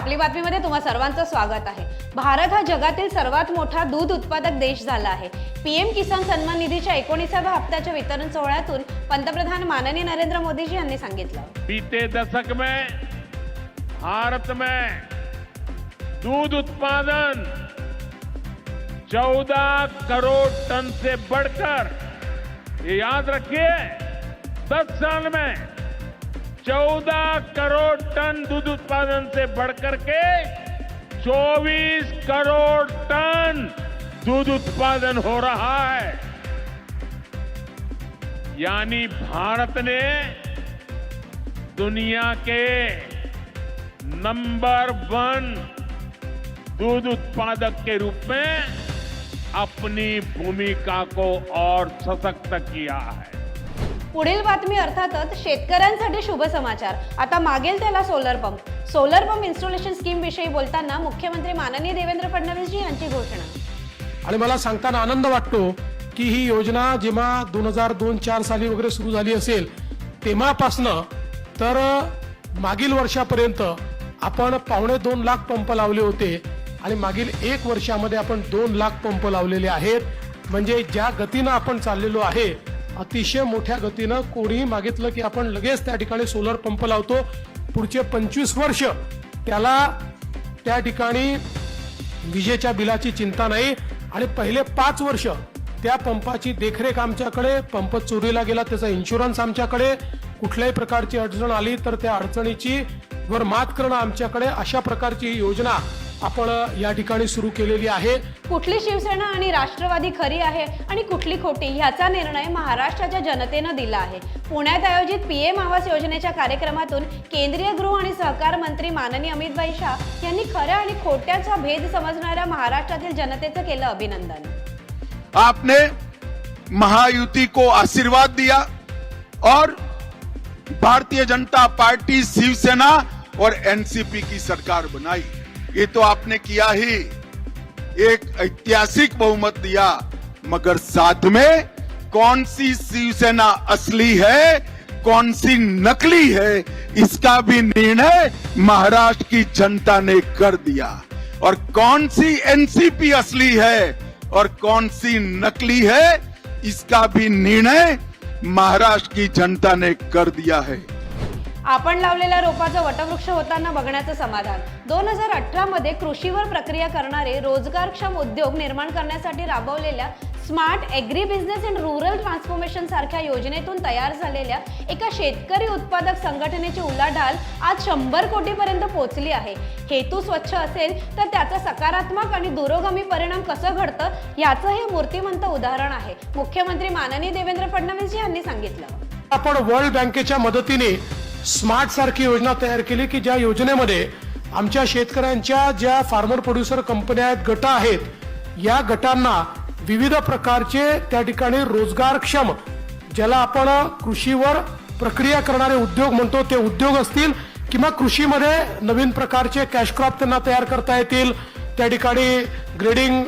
आपली बातमीमध्ये तुम्हा सर्वांचं स्वागत आहे. भारत हा जगातील सर्वात मोठा दूध उत्पादक देश झाला आहे. पीएम किसान सन्मान निधीच्या एकोणीसाव्या हप्त्याच्या वितरण सोहळ्यातून पंतप्रधान माननीय नरेंद्र मोदीजी यांनी सांगितलं. बीते दशक में भारत में दूध उत्पादन 14 करोड़ टन से बढ़कर ये याद रखिए दस साल में 14 करोड़ टन दूध उत्पादन से बढ़कर के 24 करोड़ टन दूध उत्पादन हो रहा है। यानी भारत ने दुनिया के नंबर वन दूध उत्पादक के रूप में अपनी भूमिका को और सशक्त किया है। पुढील बातमी अर्थातच शेतकऱ्यांसाठी शुभ समाचार. आता मागेल त्याला solar pump solar pump installation scheme विषयी बोलताना मुख्यमंत्री माननीय देवेंद्र फडणवीसजी यांची घोषणा. आणि मला सांगताना आनंद वाटतो की ही योजना जेव्हा दोन हजार दोन चार साली वगैरे सुरू झाली असेल तेव्हापासनं तर मागील वर्षापर्यंत आपण पावणे दोन लाख पंप लावले होते आणि मागील एक वर्षामध्ये आपण दोन लाख पंप लावलेले आहेत. म्हणजे ज्या गतीनं आपण चाललेलो आहे अतिशय मोठ्या गतीनं कोणीही मागितलं की आपण लगेच त्या ठिकाणी सोलर पंप लावतो. पुढचे पंचवीस वर्ष त्याला त्या ठिकाणी विजेच्या बिलाची चिंता नाही. आणि पहिले पाच वर्ष त्या पंपाची देखरेख आमच्याकडे पंप चोरीला गेला त्याचा इन्शुरन्स आमच्याकडे. कुठल्याही प्रकारची अडचण आली तर त्या अडचणीची वर मात करणं आमच्याकडे अशा प्रकारची ही योजना आपण या ठिकाणी सुरू केलेली आहे. कुठली शिवसेना आणि राष्ट्रवादी खरी आहे आणि कुठली खोटी ह्याचा निर्णय महाराष्ट्राच्या जनतेनं दिला आहे. पुण्यात आयोजित पीएम आवास योजनेच्या कार्यक्रमातून केंद्रीय गृह आणि सहकार मंत्री माननीय अमितभाई शाह यांनी खऱ्या आणि खोट्याचा भेद समजणाऱ्या महाराष्ट्रातील जनतेचं केलं अभिनंदन. आपने महायुति को आशीर्वाद दिया और भारतीय जनता पार्टी शिवसेना और एनसीपी की सरकार बनाई। ये तो आपने किया ही। एक ऐतिहासिक बहुमत दिया। मगर साथ में कौन सी शिवसेना असली है, कौन सी नकली है, इसका भी निर्णय महाराष्ट्र की जनता ने कर दिया। और कौन सी एनसीपी असली है और कौन सी नकली है, इसका भी निर्णय महाराष्ट्र की जनता ने कर दिया है। आपण लावलेल्या रोपाचं वटवृक्ष होताना बघण्याचं समाधान. दोन हजार अठरा मध्ये कृषीवर प्रक्रिया करणारे रोजगारक्षम उद्योग निर्माण करण्यासाठी राबवलेल्या smart agri business and rural transformation सारख्या योजनेतून तयार झालेल्या एका शेतकरी उत्पादक संघटनेची उलाढाल आज शंभर कोटीपर्यंत पोहोचली आहे. हेतू स्वच्छ असेल तर त्याचा सकारात्मक आणि दुरोगामी परिणाम कसं घडतं याचं हे मूर्तिमंत उदाहरण आहे. मुख्यमंत्री माननीय देवेंद्र फडणवीस यांनी सांगितलं. आपण वर्ल्ड बँकेच्या मदतीने स्मार्ट सारखी योजना तयार केली की ज्या योजनेमध्ये आमच्या शेतकऱ्यांच्या ज्या फार्मर प्रोड्युसर कंपन्या आहेत गट आहेत या गटांना विविध प्रकारचे त्या ठिकाणी रोजगारक्षम ज्याला आपण कृषीवर प्रक्रिया करणारे उद्योग म्हणतो ते उद्योग असतील किंवा कृषीमध्ये नवीन प्रकारचे कॅश क्रॉप त्यांना तयार करता येतील त्या ठिकाणी ग्रेडिंग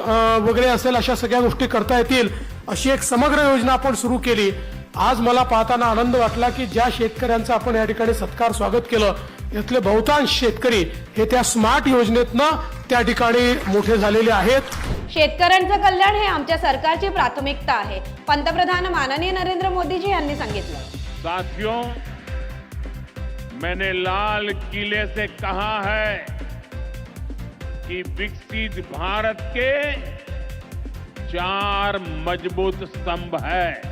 वगैरे असेल अशा सगळ्या गोष्टी करता येतील अशी एक समग्र योजना आपण सुरू केली. आज मला पाहताना आनंद वाटला की ज्या शेतकऱ्यांचा आपण या ठिकाणी सत्कार स्वागत केलं यातले बहुतांश शेतकरी हे त्या स्मार्ट योजनेतनं त्या ठिकाणी मोठे झालेले आहेत. शेतकऱ्यांचं कल्याण हे आमच्या सरकारची प्राथमिकता आहे. पंतप्रधान माननीय नरेंद्र मोदीजी यांनी सांगितलं. साथियों मैंने लाल किले से कहा है कि विकसित भारत के चार मजबूत स्तंभ है।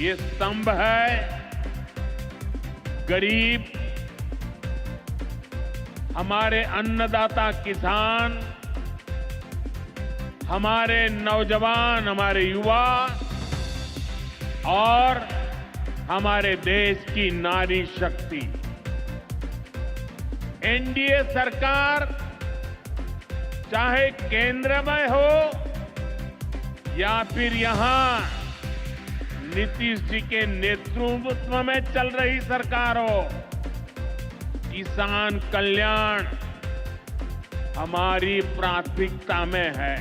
ये स्तंभ है गरीब, हमारे अन्नदाता किसान, हमारे नौजवान, हमारे युवा, और हमारे देश की नारी शक्ति। एनडीए सरकार, चाहे केंद्र में हो या फिर यहाँ नीतीश जी के नेतृत्व में चल रही सरकार। हो किसान कल्याण हमारी प्राथमिकता में है।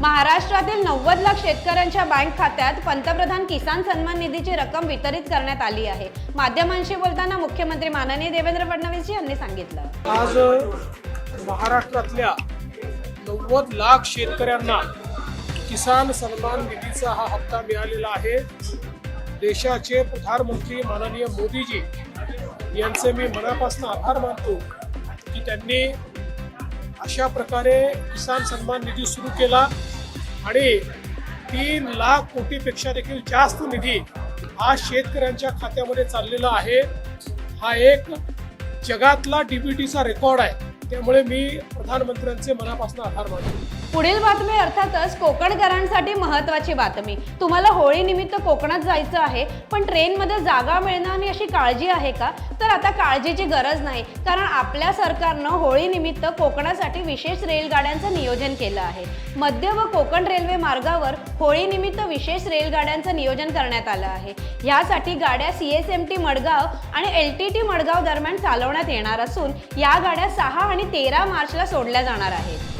महाराष्ट्रातील नव्वद लाख शेतकऱ्यांच्या बँक खात्यात पंतप्रधान किसान सन्मान निधीची रक्कम वितरित करण्यात आली आहे. माध्यमांशी बोलताना मुख्यमंत्री माननीय देवेंद्र फडणवीस यांनी सांगितलं. आज महाराष्ट्रातल्या नव्वद लाख शेतकऱ्यांना किसान सन्मान निधीचा हा हप्ता मिळालेला आहे. देशाचे प्रधानमंत्री माननीय मोदीजी यांचे मी मनापासून आभार मानतो की त्यांनी अशा प्रकारे किसान सन्मान निधी सुरू केला आणि तीन लाख कोटीपेक्षा देखील जास्त निधी हा शेतकऱ्यांच्या खात्यामध्ये चाललेला आहे. हा एक जगातला डीबीटीचा रेकॉर्ड आहे. त्यामुळे मी प्रधानमंत्र्यांचे मनापासून आभार मानतो. पुढील बातमी अर्थातच कोकणकरांसाठी महत्वाची बातमी. तुम्हाला होळीनिमित्त कोकणात जायचं आहे पण ट्रेनमध्ये जागा मिळणार नाही अशी काळजी आहे का? तर आता काळजीची गरज नाही कारण आपल्या सरकारनं होळीनिमित्त कोकणासाठी विशेष रेलगाड्यांचं नियोजन केलं आहे. मध्य व कोकण रेल्वे मार्गावर होळीनिमित्त विशेष रेलगाड्यांचं नियोजन करण्यात आलं आहे. यासाठी गाड्या C S M T Madgaon आणि एल टी टी मडगाव दरम्यान चालवण्यात येणार असून या गाड्या सहा आणि तेरा मार्चला सोडल्या जाणार आहेत.